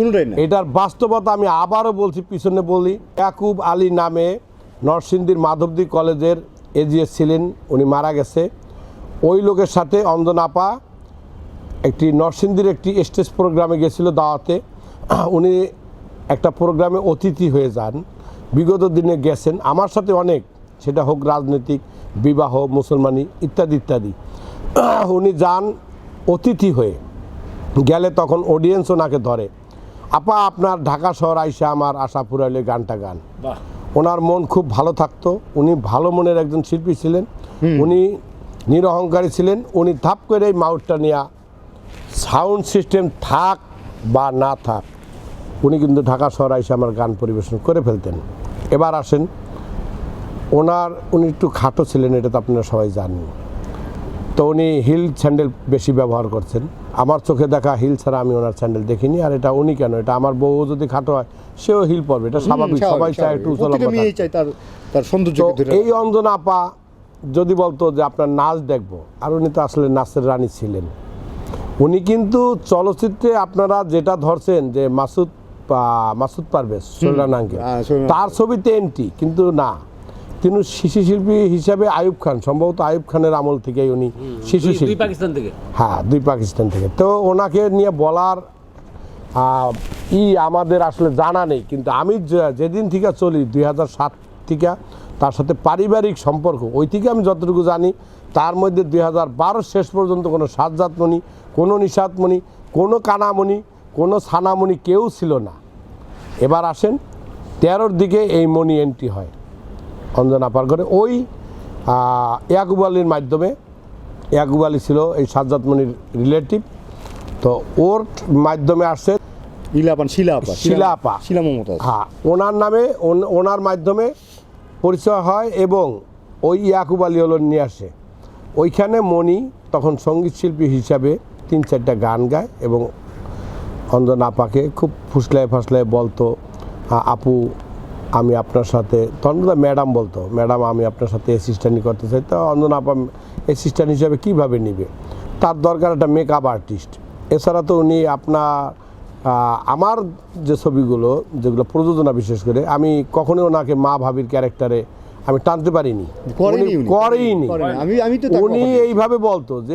কোনোটাই না। এটার বাস্তবতা আমি আবারও বলছি, পিছনে বলি, ইয়াকুব আলী নামে নরসিংদীর মাধবদী কলেজের এজিএস ছিলেন, উনি মারা গেছে। ওই লোকের সাথে অঞ্জনাপা একটি নরসিংদীর একটি স্টেজ প্রোগ্রামে গেছিল দাওয়াতে। উনি একটা প্রোগ্রামে অতিথি হয়ে যান, বিগত দিনে গেছেন। আমার সাথে অনেক, সেটা হোক রাজনৈতিক, বিবাহ, মুসলমানি, ইত্যাদি ইত্যাদি। উনি যান অতিথি হয়ে, গেলে তখন অডিয়েন্স ওনাকে ধরে। আপা আপনার ঢাকা শহর আইসা আমার আশা ফুরাইলে গানটা গান। ওনার মন খুব ভালো থাকতো। উনি ভালো মনের একজন শিল্পী ছিলেন। উনি নিরহংকারী ছিলেন। উনি ধাপ করে এই মাউটটা নিয়ে সাউন্ড সিস্টেম থাক বা না থাক উনি কিন্তু ঢাকা শহর এসে আমার গান পরিবেশন করে ফেলতেন। এবার আসেন। ওনার উনি একটু খাটো ছিলেন এটা তো আপনারা সবাই জানেন। তো উনি হিল স্যান্ডেল বেশি ব্যবহার করছেন। আমার চোখে দেখা হিল ছাড়া আমি ওনার স্যান্ডেল দেখিনি আর এটা উনি কেন? এটা আমার বউ যদি খাটো হয় সেও হিল পরবে এটা স্বাভাবিক সবাই চায় একটু এই অঞ্জনা আপা যদি বলতো যে আপনার নাচ দেখব আর উনি তো আসলে নাচের রানী ছিলেন। উনি কিন্তু চলচ্চিত্রে আপনারা যেটা ধরছেন যে মাসুদ মাসুদ পারভেজ সোলান আঙ্কেল হ্যাঁ, তার ছবিতে এন্ট্রি কিন্তু না। তিনি শিশু শিল্পী হিসাবে আয়ুব খান সম্ভবত আয়ুব খানের আমল থেকেই উনি শিশু শিল্পী। পাকিস্তান থেকে? হ্যাঁ দুই পাকিস্তান থেকে। তো ওনাকে নিয়ে বলার ই আমাদের আসলে জানা নেই কিন্তু আমি যে- যেদিন থেকে চলি দুই হাজার সাত থেকে তার সাথে পারিবারিক সম্পর্ক ওই থেকে আমি যতটুকু জানি তার মধ্যে দুই হাজার বারো শেষ পর্যন্ত কোনো সাজ্জাতমণি কোনো নিষাদমণি কোনো কানামণি কোনো সানামণি কেউ ছিল না। এবার আসেন তেরোর দিকে এই মণি এন্ট্রি হয়। অঞ্জনা পার করে ওই ইয়াকুব আলীর মাধ্যমে ইয়াকুব আলী ছিল এই সাজ্জাদ মনির রিলেটিভ তো ওর মাধ্যমে আসছে ইলাপান শিলাপা শিলা আপা। শিলা মমতাজ। হ্যাঁ ওনার নামে ওন- ওনার মাধ্যমে পরিচয় হয় এবং ওই ইয়াকুব আলী হলো নিয়ে আসে। ওইখানে মণি তখন সংগীত শিল্পী হিসাবে তিন চারটা গান গায় এবং অঞ্জন আপাকে খুব ফুসলায় ফাসলায় বলতো আপু আমি আপনার সাথে বোধহয় ম্যাডাম বলতো ম্যাডাম আমি আপনার সাথে অ্যাসিস্ট্যান্টই করতে চাই। তো অঞ্জন আপা অ্যাসিস্ট্যান্ট হিসাবে কীভাবে নিবে? তার দরকার একটা মেকআপ আর্টিস্ট এছাড়া তো উনি আপনার আমার যে ছবিগুলো যেগুলো প্রযোজনা বিশেষ করে আমি কখনোই ওনাকে মা ভাবির ক্যারেক্টারে আমি টানতে পারিনি। করেইনি আমি আমি তো উনি এইভাবে বলতো যে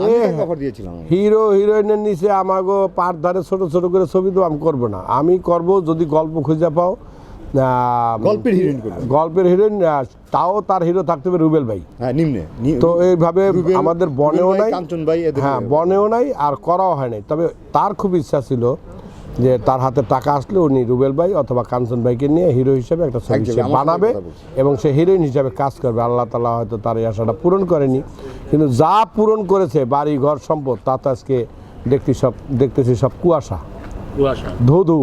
হিরো হিরোইনের নিচে আমাগো পার ধারে ছোট ছোট করে ছবি তো আমি করব না। আমি করব যদি গল্প খুঁজে পাও গল্পের করবে। গল্পের হিরোইন তাও তার হিরো থাকতে হবে রুবেল ভাই। হ্যাঁ নিম্নে। তো এইভাবে আমাদের বনেও নাই। কাঞ্চন ভাই হ্যাঁ বনেও নাই আর করাও হয় নাই। তবে তার খুব ইচ্ছা ছিল যে তার হাতে টাকা আসলে উনি রুবেল ভাই অথবা কাঞ্চন ভাইকে নিয়ে হিরো হিসেবে একটা ছবি বানাবে এবং সে হিরোইন হিসাবে কাজ করবে। আল্লাহ তালা হয়তো তার এই আশাটা পূরণ করেনি। কিন্তু যা পূরণ করেছে বাড়ি ঘর সম্পদ তা তো আজকে দেখতে সব দেখতেছি সব কুয়াশা। কুয়াশা। ধুধু।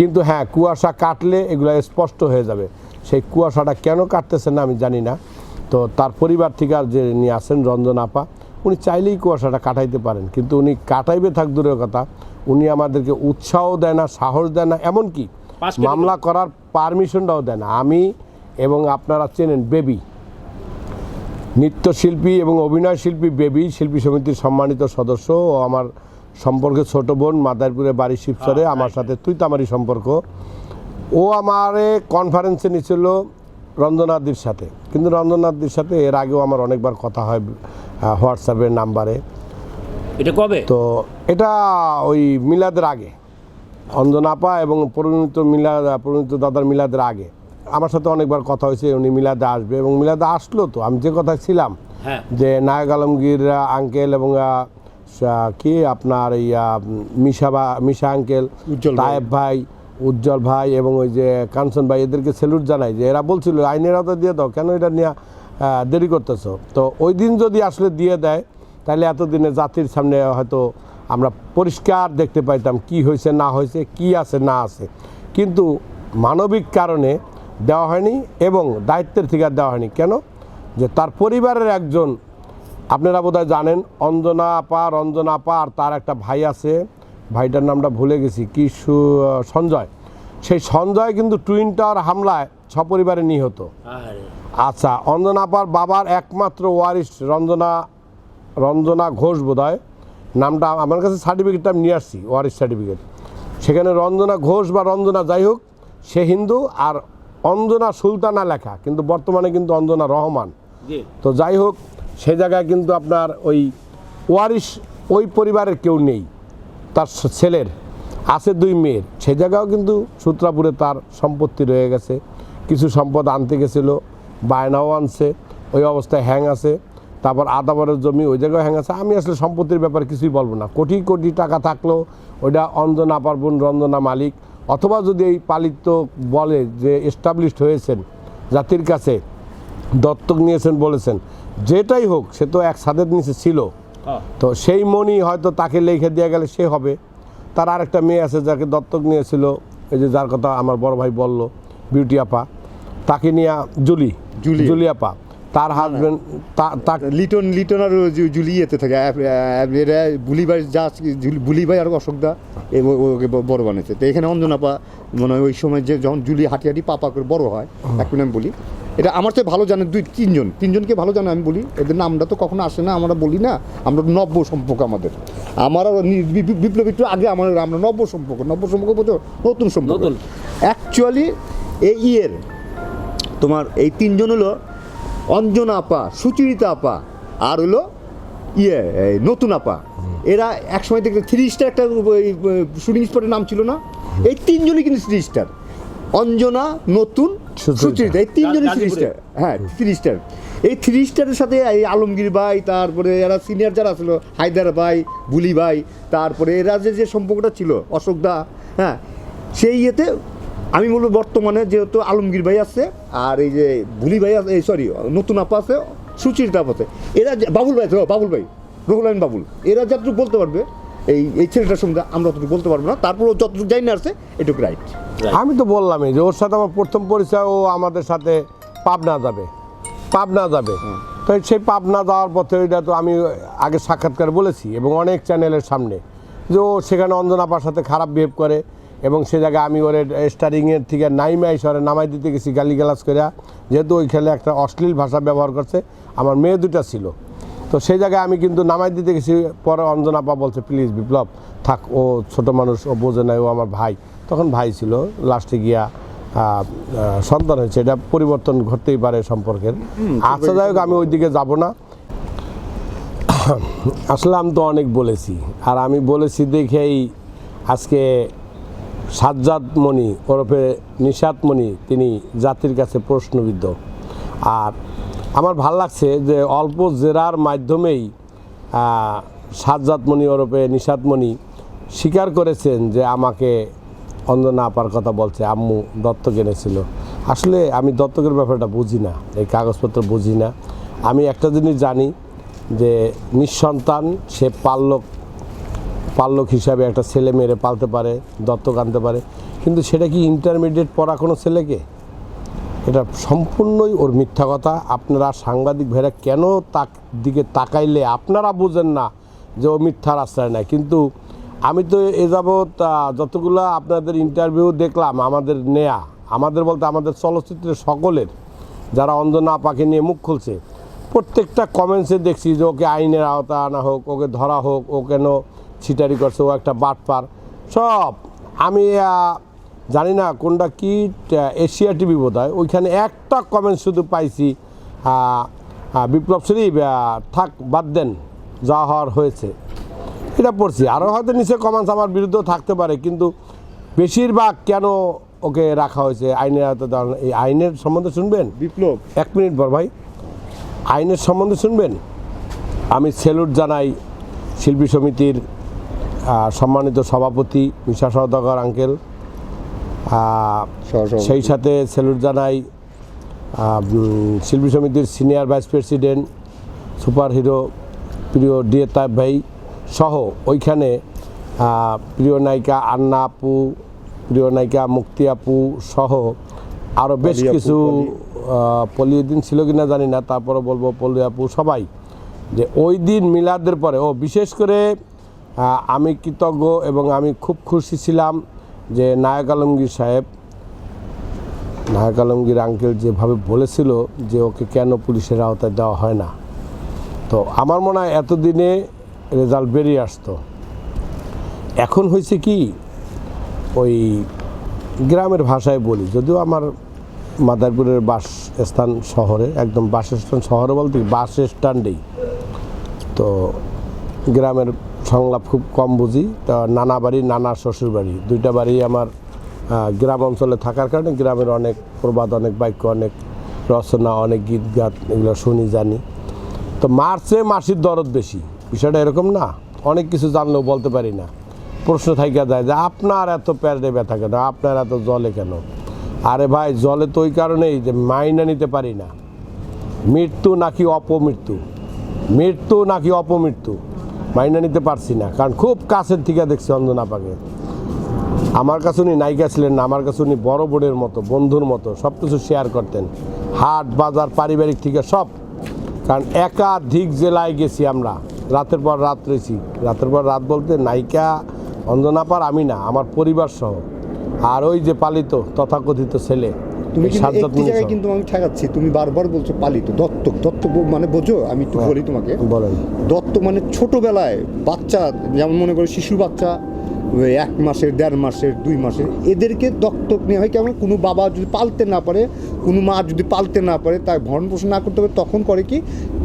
কিন্তু হ্যাঁ কুয়াশা কাটলে এগুলো স্পষ্ট হয়ে যাবে। সেই কুয়াশাটা কেন কাটতেছে না আমি জানি না। তো তার পরিবার থেকে আর যে নিয়ে আসেন রঞ্জন আপা উনি চাইলেই কুয়াশাটা কাটাইতে পারেন। কিন্তু উনি কাটাইবে থাক দূরের কথা উনি আমাদেরকে উৎসাহ দেয় না সাহস দেয় না এমনকি মামলা করার পারমিশনটাও দেয় না। আমি এবং আপনারা চেনেন বেবি। নৃত্যশিল্পী এবং অভিনয় শিল্পী বেবি শিল্পী সমিতির সম্মানিত সদস্য ও আমার সম্পর্কে ছোট বোন মাদারপুরে বাড়ি শিবচরে আমার সাথে তুই তামারি সম্পর্ক। ও আমারে কনফারেন্সে নিয়েছিল রঞ্জনাদির সাথে। কিন্তু রঞ্জনাদির সাথে এর আগেও আমার অনেকবার কথা হয় হোয়াটসঅ্যাপের নাম্বারে। এটা কবে? তো এটা ওই মিলাদের আগে। অঞ্জনাপা এবং পরিণত মিলাদ পরিণত দাদার মিলাদের আগে। আমার সাথে অনেকবার কথা হয়েছে উনি মিলাদে আসবে এবং মিলাদে আসলো তো। আমি যে কথা ছিলাম হ্যাঁ। যে নায়ক আলমগীর আঙ্কেল এবং কি আপনার এই আহ, মিশা বা মিশা আঙ্কেল। তায়েব ভাই উজ্জ্বল ভাই এবং ওই যে কাঞ্চন ভাই এদেরকে সেলুট জানাই যে এরা বলছিল আইনের আওতা দিয়ে দাও কেন এটা নিয়ে দেরি করতেছ? তো ওই দিন যদি আসলে দিয়ে দেয় তাহলে এতদিনে জাতির সামনে হয়তো আমরা পরিষ্কার দেখতে পাইতাম কি হয়েছে না হয়েছে কি আছে না আছে। কিন্তু মানবিক কারণে দেওয়া হয়নি এবং দায়িত্বের থেকে দেওয়া হয়নি। কেন? যে তার পরিবারের একজন আপনারা বোধহয় জানেন অঞ্জনা আপা রঞ্জনা আপা আর তার একটা ভাই আছে। ভাইটার নামটা ভুলে গেছি কি সঞ্জয়। সেই সঞ্জয় কিন্তু টুইন টাওয়ার হামলায় সপরিবারে নিহত। আচ্ছা অঞ্জনা আপার বাবার একমাত্র ওয়ারিস রঞ্জনা রঞ্জনা ঘোষ বোধহয়। নামটা আমার কাছে সার্টিফিকেটটা আমি নিয়ে আসছি ওয়ারিস সার্টিফিকেট সেখানে রঞ্জনা ঘোষ বা রঞ্জনা যাই হোক সে হিন্দু আর অঞ্জনা সুলতানা লেখা কিন্তু বর্তমানে কিন্তু অঞ্জনা রহমান। তো যাই হোক সে জায়গায় কিন্তু আপনার ওই ওয়ারিশ ওই পরিবারের কেউ নেই, তার ছেলের, আছে দুই মেয়ের। সে জায়গাও কিন্তু সূত্রাপুরে তার সম্পত্তি রয়ে গেছে, কিছু সম্পদ আনতে গেছিল, বায়নাও আনছে, ওই অবস্থায় হ্যাং আছে, তারপর আদাবরের জমি ওই জায়গায় হ্যাং আছে। আমি আসলে সম্পত্তির ব্যাপারে কিছুই বলব না। কোটি কোটি টাকা থাকলেও ওইটা অঞ্জনা পার্বণ, রঞ্জনা মালিক, অথবা যদি এই পালিত বলে যে এস্টাবলিশড হয়েছেন, জাতির কাছে দত্তক নিয়েছেন বলেছেন যেটাই হোক সে তো এক ছাদের নিচে ছিল। হ্যাঁ। তো সেই মনি হয়তো তাকে লিখে দেওয়া গেলে সে হবে। তার আরেকটা মেয়ে আছে যাকে দত্তক নিয়েছিল। এই যে যার কথা আমার বড় ভাই বলল বিউটি আপা। তাকে নিয়ে জুলি জুলি। জুলি আপা। তার হাজবেন্ড তা লিটন লিটন আর জু- জুলি এতে থাকে। এরা বুলিভাই যা আছে, জুলি- বুলি ভাই আর অশোক দা এ ওকে বড় বানিয়েছে। তো এখানে অঞ্জনা পা মনে ওই সময় যে যখন জুলি হাঁটি হাঁটি পাপা করে বড় হয় এক মিনিট আমি বলি এটা আমার তো ভালো জানে দুই তিনজন। তিনজনকে ভালো জানে আমি বলি। এদের নামটা তো কখনো আসে না আমরা বলি না। আমরা নব্য সম্পর্ক আমাদের। আমার বিপ্লব একটু আগে আমার আমরা নব্য সম্পর্ক। নব্য সম্পর্ক বলতে নতুন সম্পর্ক। অ্যাকচুয়ালি এই ইয়ের তোমার এই তিনজন হলো অঞ্জনা আপা সুচরিতা আপা আর হলো ইয়ে এই নতুন আপা। এরা একসময় দেখলে থ্রি স্টার একটা শুটিং স্পটের নাম ছিল না? এই তিনজনই কিন্তু থ্রি স্টার অঞ্জনা নতুন সুচরিতা। সুচরিতা এই তিনজনই থ্রি স্টার হ্যাঁ থ্রি স্টার এই থ্রি স্টারের সাথে এই আলমগীর ভাই তারপরে এরা সিনিয়র যারা ছিল হায়দার ভাই বুলি ভাই তারপরে এরা যে যে সম্পর্কটা ছিল অশোক দা হ্যাঁ সেই ইয়েতে আমি বলব বর্তমানে যেহেতু আলমগীর ভাই আছে আর এই যে বুলি ভাই আছে এই সরি নতুন আপা আছে সুচিরিতা আপা আছে। এরা যে- বাবুল ভাই বাবুল ভাই রহুল আইন বাবুল। এরা যতটুকু বলতে পারবে এই এই ছেলেটার সঙ্গে আমরা অতটুকু বলতে পারব না। তারপর ও যতটুকু জানি না আসছে এটুকু রাইট আমি তো বললামই যে ওর সাথে আমার প্রথম পরিচয় ও আমাদের সাথে পাবনা যাবে। পাবনা যাবে। তো সেই পাবনা যাওয়ার পথে ওইটা তো আমি আগে সাক্ষাৎকার বলেছি এবং অনেক চ্যানেলের সামনে যে ও সেখানে অঞ্জনাপার সাথে খারাপ বিহেভ করে এবং সে জায়গায় আমি ওর স্টারিংয়ের থেকে নাইমাই সরে নামাই দিতে গেছি গালিগালাজ করে যেহেতু ওই খেলে একটা অশ্লীল ভাষা ব্যবহার করছে আমার মেয়ে দুটা ছিল। তো সেই জায়গায় আমি কিন্তু নামাই দিতে গেছি। পরে অঞ্জনাপা বলছে প্লিজ বিপ্লব থাক ও ছোট মানুষ ও বোঝে নাই ও আমার ভাই। তখন ভাই ছিল লাস্টে গিয়া সন্তান হয়েছে। এটা পরিবর্তন ঘটতেই পারে সম্পর্কের। আচ্ছা যাই হোক আমি ওইদিকে যাব না। আসলে আমি তো অনেক বলেছি আর আমি বলেছি দেখেই আজকে সাজ্জাদ মণি ওরফে নিষাদ মণি তিনি জাতির কাছে প্রশ্নবিদ্ধ। আর আমার ভালো লাগছে যে অল্প জেরার মাধ্যমেই আহ, সাজ্জাদ মণি ওরফে নিষাদ মণি স্বীকার করেছেন যে আমাকে অঞ্জনা আপার কথা বলছে আম্মু দত্তক এনেছিল। আসলে আমি দত্তকের ব্যাপারটা বুঝি না এই কাগজপত্র বুঝি না। আমি একটা জিনিস জানি যে নিঃসন্তান সে পাল্লক পাল্লক হিসাবে একটা ছেলে মেয়েরে পালতে পারে দত্তক আনতে পারে। কিন্তু সেটা কি ইন্টারমিডিয়েট পড়া কোনো ছেলেকে? এটা সম্পূর্ণই ওর মিথ্যা কথা। আপনারা সাংবাদিক ভাইরা কেন তাক দিকে তাকাইলে আপনারা বুঝেন না যে ও মিথ্যার আশ্রয় নেয় কিন্তু আমি তো এ যাবৎ যতগুলো আপনাদের ইন্টারভিউ দেখলাম, আমাদের নেয়া, আমাদের বলতে আমাদের চলচ্চিত্রের সকলের, যারা অন্ধ অঞ্জনা পাখি নিয়ে মুখ খুলছে, প্রত্যেকটা কমেন্টসে দেখছি যে ওকে আইনের আওতা আনা হোক, ওকে ধরা হোক, ও কেন ছিটারি করছে, ও একটা বাটপার। সব আমি জানি না কোনটা কি এশিয়া টিভি বোধ হয় ওইখানে একটা কমেন্ট শুধু পাইছি বিপ্লব শরীফ থাক বাদ দেন যা হওয়ার হয়েছে। এটা পড়ছি। আরও হয়তো নিচে কমেন্টস আমার বিরুদ্ধেও থাকতে পারে কিন্তু বেশিরভাগ কেন ওকে রাখা হয়েছে? আইনের দেওয়া এই আইনের সম্বন্ধে শুনবেন? বিপ্লব। এক মিনিট বর ভাই। আইনের সম্বন্ধে শুনবেন? আমি সেলুট জানাই শিল্পী সমিতির সম্মানিত সভাপতি মিশা সওদাগর আঙ্কেল। সেই সাথে সেলুট জানাই শিল্পী সমিতির senior vice president super hero প্রিয় ডিএ তাইব ভাই সহ ওইখানে প্রিয় নায়িকা আন্না আপু প্রিয় নায়িকা মুক্তি আপু সহ আরও বেশ কিছু পলি। পলিদিন ছিল কিনা জানি না তারপরে বলব পলি আপু সবাই যে ওই দিন মিলাদের পরে ও বিশেষ করে আমি কৃতজ্ঞ এবং আমি খুব খুশি ছিলাম যে নায়ক আলমগীর সাহেব, নায়ক আলমগীর আঙ্কেল যেভাবে বলেছিল যে ওকে কেন পুলিশের আওতায় দেওয়া হয় না। তো আমার মনে হয় এতদিনে রেজাল্ট বেরিয়ে আসতো। এখন হয়েছে কি, ওই গ্রামের ভাষায় বলি, যদিও আমার মাদারপুরের বাস স্থান শহরে, একদম বাস স্ট্যান্ড শহরে বলতে বাস স্ট্যান্ডেই তো গ্রামের সংলাপ খুব কম বুঝি। তা নানা বাড়ি, নানা শ্বশুর বাড়ি। দুইটা বাড়ি আমার গ্রাম অঞ্চলে থাকার কারণে গ্রামের অনেক প্রবাদ, অনেক বাক্য, অনেক রচনা, অনেক গীত গাত এগুলো শুনি, জানি। তো মার্চে মাসির দরদ বেশি। বিষয়টা এরকম না। অনেক কিছু জানলেও বলতে পারি না। প্রশ্ন থাইকা যায় যে আপনার এত প্যারে ব্যথা কেন? আপনার এত জলে কেন? আরে ভাই, জলে তো ওই কারণেই যে মাইনা নিতে পারি না। মৃত্যু নাকি অপমৃত্যু? মৃত্যু নাকি অপমৃত্যু? মাইনা নিতে পারছি না। কারণ খুব কাছের থেকে দেখছি অঞ্জনা পাকে আমার কাছে উনি নায়িকা ছিলেন না আমার কাছে উনি বড় বোনের মতো বন্ধুর মতো সব কিছু শেয়ার করতেন। হাট বাজার পারিবারিক থেকে সব। কারণ একাধিক জেলায় গেছি আমরা রাতের পর রাত রয়েছি। রাতের পর রাত বলতে নায়িকা অঞ্জনাপার আমি না আমার পরিবার সহ। আর ওই যে পালিত তথাকথিত ছেলে তুমি কিন্তু আমি ঠেকাচ্ছি তুমি বারবার বলছো পালিত দত্তক দত্তক মানে বোঝো আমি একটু বলি তোমাকে। বলেন। দত্তক মানে ছোটোবেলায় বাচ্চা যেমন মনে করো শিশু বাচ্চা এক মাসের দেড় মাসের দুই মাসের এদেরকে দত্তক নেওয়া হয় কেমন কোনো বাবা যদি পালতে না পারে কোনো মা যদি পালতে না পারে তার ভরণ পোষণ না করতে পারে তখন করে কি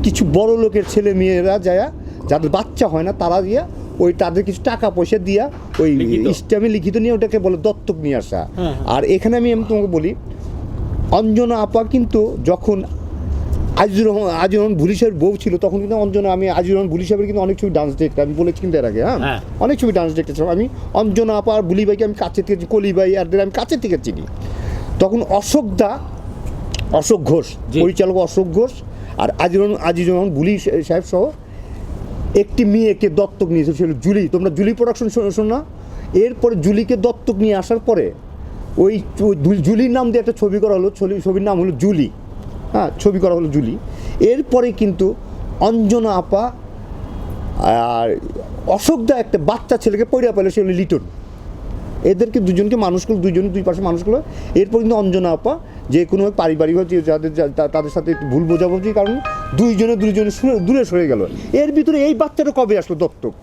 কিছু বড় লোকের ছেলে মেয়েরা যায় যাদের বাচ্চা হয় না তারা দিয়া ওই তাদের কিছু টাকা পয়সা দিয়া ওই। ইস্টামে লিখিত নিয়ে ওটাকে বলে দত্তক নিয়ে আসা হ্যাঁ। আর এখানে আমি আমি তোমাকে বলি অঞ্জনা আপা কিন্তু যখন আজিজুর রহমান আজিজুর রহমান ভুলি সাহেবের বউ ছিল তখন কিন্তু অঞ্জনা আমি আজিজুর রহমান ভুলি সাহেবের কিন্তু অনেক ছবি ডান্স দেখতাম। আমি বলেছি কিন্তু এর আগে হ্যাঁ? হ্যাঁ। অনেক ছবি ডান্স দেখতেছিলাম। আমি অঞ্জনা আপা আর বুলি ভাইকে আমি কাছে থেকে কলি ভাই আর আমি কাছে থেকে চিনি। তখন অশোক দা অশোক ঘোষ। পরিচালক অশোক ঘোষ আর আজিজুর আজিজুর রহমান বুলি সাহেব সহ একটি মেয়েকে দত্তক নিয়েছে ছিল জুলি। তোমরা জুলি প্রোডাকশন শোনো না? এরপরে জুলিকে দত্তক নিয়ে আসার পরে ওই জুলির নাম দিয়ে একটা ছবি করা হলো ছবি ছবির নাম হলো জুলি। হ্যাঁ ছবি করা হলো জুলি। এরপরে কিন্তু অঞ্জনা আপা আর অশোকদা একটা বাচ্চা ছেলেকে পড়িয়া পেল সে হলো লিটন। এদেরকে দুজনকে মানুষ করল দুজন দুই পাশে মানুষ করল। এরপর কিন্তু অঞ্জনা আপা যে কোনো পারিবারিক হচ্ছে যাদের তাদের সাথে একটু ভুল বোঝাবুঝির কারণ দুইজনে দুইজনে দূরে সরে গেল। এর ভিতরে এই বাচ্চাটা কবে আসলো দত্তক?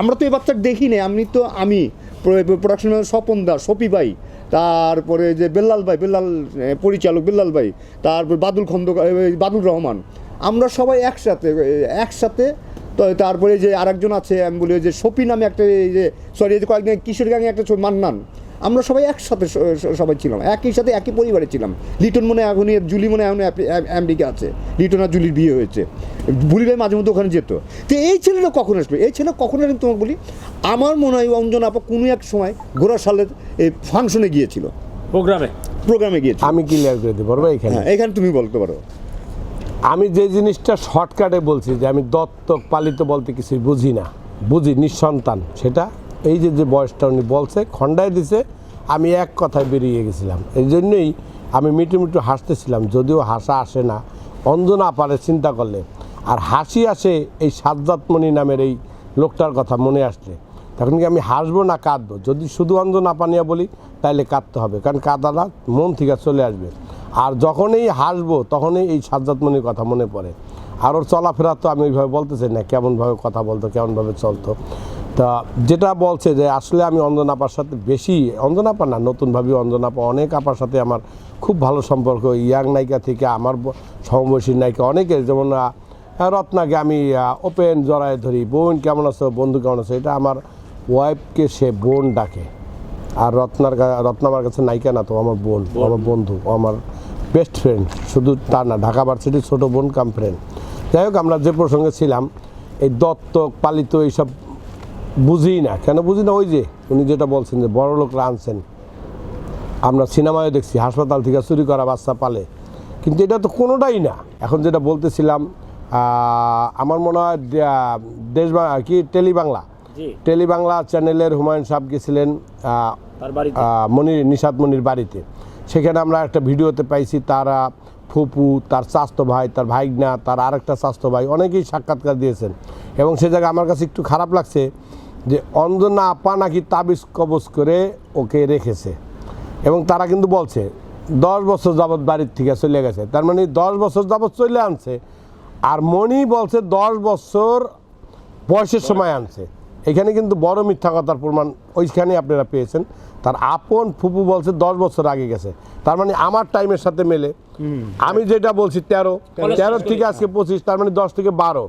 আমরা তো এই বাচ্চাটা দেখি না আমি তো আমি প্রোডাকশন স্বপন দাস, সপি ভাই তারপরে যে বেল্লাল ভাই বেল্লাল পরিচালক বেল্লাল ভাই তারপর বাদুল খন্দকার বাদুল রহমান। আমরা সবাই একসাথে একসাথে, তো তারপরে যে আরেকজন আছে, আমি বলি যে সপি নামে একটা, এই যে সরি কয়েকদিন কিশোর গাঙে একটা মান্নান। আমরা সবাই একসাথে সবাই ছিলাম। একই সাথে একই পরিবারে ছিলাম। লিটন মনে এখনই জুলি মনে এখন আমেরিকা আছে। লিটন আর জুলির বিয়ে হয়েছে। বুলি ভাই মাঝে মধ্যে ওখানে যেত। তো এই ছেলেটা কখন আসবে? এই ছেলে কখন আসবে তোমাকে বলি? আমার মনে হয় অঞ্জন আপা কোনো এক সময় ঘোড়া সালের এই ফাংশনে গিয়েছিল। প্রোগ্রামে? প্রোগ্রামে গিয়েছিল। আমি ক্লিয়ার করে দিই পারব এখানে? হ্যাঁ এখানে তুমি বলতে পারো। আমি যে জিনিসটা শর্টকাটে বলছি যে আমি দত্তক পালিত বলতে কিছুই বুঝি না। বুঝি নিঃসন্তান সেটা এই যে যে বয়সটা উনি বলছে, খণ্ডায় দিছে, আমি এক কথায় বেরিয়ে গেছিলাম। এই জন্যই আমি মিটু মিটু হাসতেছিলাম, যদিও হাসা আসে না। অন্ধ অঞ্জনা পারে চিন্তা করলে। আর হাসি আসে এই সাজ্জাতমণি নামের এই লোকটার কথা মনে আসলে। তখন কি আমি হাসবো না কাঁদবো? যদি শুধু অঞ্জনা পানিয়া বলি তাহলে কাঁদতে হবে। কারণ কাদাটা মন থেকে চলে আসবে। আর যখনই হাসবো, তখনই এই সাজ্জাতমণির কথা মনে পড়ে। আর ওর চলাফেরা তো আমি ওইভাবে বলতেছি না, কেমনভাবে কথা বলতো, কেমনভাবে চলতো। তা যেটা বলছে যে আসলে আমি অঞ্জনাপার সাথে বেশি অঞ্জনাপা না নতুনভাবে অঞ্জনাপা অনেক আপার সাথে আমার খুব ভালো সম্পর্ক। ইয়াং নায়িকা থেকে আমার সমবয়সী নায়িকা অনেকের যেমন রত্নাকে আমি ওপেন জড়ায় ধরি বোন কেমন আছো বন্ধু কেমন আছো এটা আমার ওয়াইফকে সে বোন ডাকে। আর রত্নার রত্না আমার কাছে নায়িকা না তো আমার বোন আমার বন্ধু আমার বেস্ট ফ্রেন্ড শুধু তার না ঢাকা ভার্সিটির ছোটো বোন কাম ফ্রেন্ড যাই হোক আমরা যে প্রসঙ্গে ছিলাম এই দত্তক পালিত এইসব বুঝি না। কেন বুঝি না? ওই যে উনি যেটা বলছেন যে বড় লোকরা আনছেন আমরা সিনেমায় দেখছি হাসপাতাল থেকে চুরি করা বাচ্চা পালে। কিন্তু এটা তো কোনোটাই না। এখন যেটা বলতেছিলাম আমার মনে হয় দেশ কি টেলি বাংলা টেলি বাংলা চ্যানেলের হুমায়ুন সাহেব গেছিলেন মনির নিশাদ মনির বাড়িতে। সেখানে আমরা একটা ভিডিওতে পাইছি তারা ফুপু তার স্বাস্থ্য ভাই তার ভাইগনা তার আরেকটা স্বাস্থ্য ভাই অনেকেই সাক্ষাৎকার দিয়েছেন। এবং সে জায়গায় আমার কাছে একটু খারাপ লাগছে যে অঞ্জনা আপা নাকি তাবিজ কবজ করে ওকে রেখেছে। এবং তারা কিন্তু বলছে দশ বছর যাবৎ বাড়ির থেকে চলে গেছে। তার মানে দশ বছর যাবৎ চলে আনছে। আর মণি বলছে দশ বছর বয়সের সময় আনছে। এখানে কিন্তু বড় মিথ্যা কথার প্রমাণ ওইখানে আপনারা পেয়েছেন। তার আপন ফুপু বলছে দশ বছর আগে গেছে। তার মানে আমার টাইমের সাথে মেলে। আমি যেটা বলছি তেরো। তেরো থেকে আজকে পঁচিশ তার মানে দশ থেকে বারো।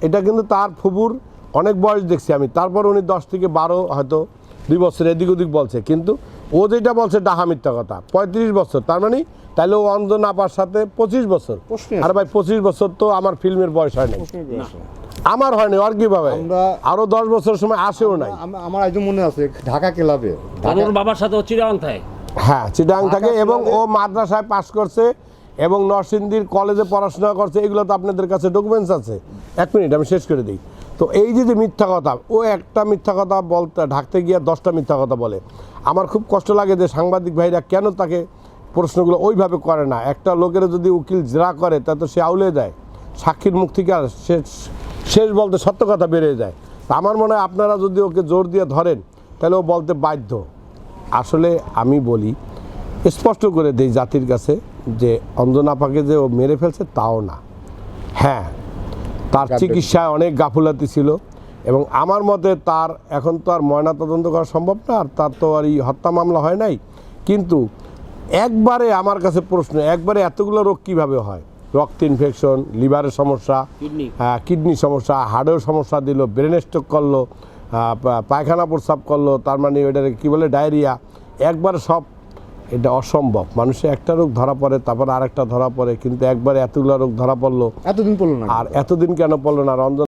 এটা কিন্তু তার ফুপুর অনেক বয়স দেখছি আমি। তারপর উনি দশ থেকে বারো হয়তো দুই বছর এদিক ওদিক বলছে। কিন্তু ও যেটা বলছে ডাহা মিথ্যা কথা। পঁয়ত্রিশ বছর। তার মানে তাহলে ও অঞ্জন আপার সাথে পঁচিশ বছর। আর ভাই পঁচিশ বছর তো আমার ফিল্মের বয়স হয় নাই। আমার হয়নি আর কীভাবে? আমরা- আরও দশ বছর সময় আসেও নাই। আমার একদম মনে আছে ঢাকা ক্লাবে। ওর বাবার সাথে ও চিরাং থাকে? হ্যাঁ চিটাং থাকে এবং ও মাদ্রাসায় পাশ করছে এবং নরসিংদীর কলেজে পড়াশোনা করছে। এগুলো তো আপনাদের কাছে ডকুমেন্টস আছে। এক মিনিট আমি শেষ করে দিই। তো এই যে যে মিথ্যা কথা, ও একটা মিথ্যা কথা বলতে, ঢাকতে গিয়ে দশটা মিথ্যা কথা বলে। আমার খুব কষ্ট লাগে যে সাংবাদিক ভাইরা কেন তাকে প্রশ্নগুলো ওইভাবে করে না? একটা লোকের যদি উকিল জেরা করে, তা তো সে আউলে যায় সাক্ষীর মুখ থেকে আর শেষ শেষ বলতে সত্য কথা বেরিয়ে যায়। আমার মনে হয় আপনারা যদি ওকে জোর দিয়ে ধরেন, তাহলে ও বলতে বাধ্য। আসলে আমি বলি, স্পষ্ট করে দেই জাতির কাছে যে অঞ্জনাপাকে যে ও মেরে ফেলছে, তাও না। হ্যাঁ তার চিকিৎসায় অনেক গাফুলাতি ছিল এবং আমার মতে তার এখন তো আর ময়না তদন্ত করা সম্ভব না আর তার তো আর এই হত্যা মামলা হয় নাই। কিন্তু একবারে আমার কাছে প্রশ্ন একবারে এতগুলো রোগ কীভাবে হয়? রক্ত ইনফেকশন লিভারের সমস্যা কিডনি কিডনি সমস্যা হার্টের সমস্যা দিল ব্রেন স্ট্রোক করল পায়খানা প্রস্রাব করল তার মানে ওইটাকে কী বলে ডায়রিয়া একবার সব এটা অসম্ভব। মানুষের একটা রোগ ধরা পড়ে তারপর আরেকটা ধরা পড়ে কিন্তু একবার এতগুলো রোগ ধরা পড়ল। এতদিন পড়ল না। আর এতদিন কেন পড়ল না? রঞ্জন